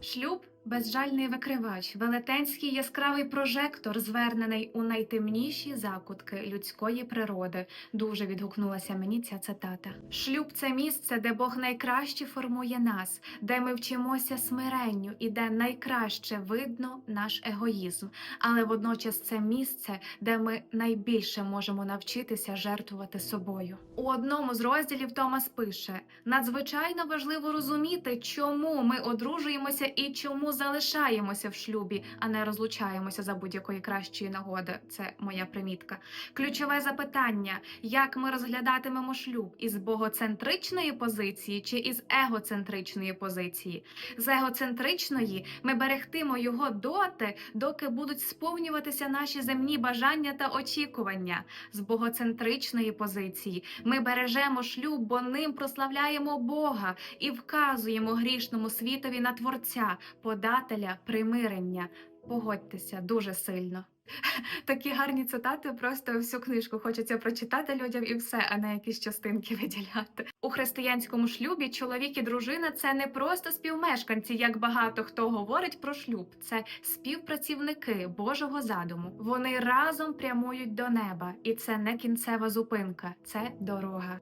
Шлюб безжальний викривач, велетенський яскравий прожектор, звернений у найтемніші закутки людської природи. Дуже відгукнулася мені ця цитата. Шлюб це місце, де Бог найкраще формує нас, де ми вчимося смиренню і де найкраще видно наш егоїзм. Але водночас це місце, де ми найбільше можемо навчитися жертвувати собою. У одному з розділів Томас пише: надзвичайно важливо розуміти, чому ми одружуємося і чому залишаємося в шлюбі, а не розлучаємося за будь-якої кращої нагоди. Це моя примітка. Ключове запитання: як ми розглядатимемо шлюб із богоцентричної позиції чи із егоцентричної позиції? З егоцентричної ми берегтимо його доти, доки будуть сповнюватися наші земні бажання та очікування. З богоцентричної позиції ми бережемо шлюб, бо ним прославляємо Бога і вказуємо грішному світові на Творця, подателя примирення. Погодьтеся дуже сильно. Такі гарні цитати, просто всю книжку хочеться прочитати людям і все, а не якісь частинки виділяти. У християнському шлюбі чоловік і дружина це не просто співмешканці, як багато хто говорить про шлюб. Це співпрацівники Божого задуму. Вони разом прямують до неба, і це не кінцева зупинка, це дорога.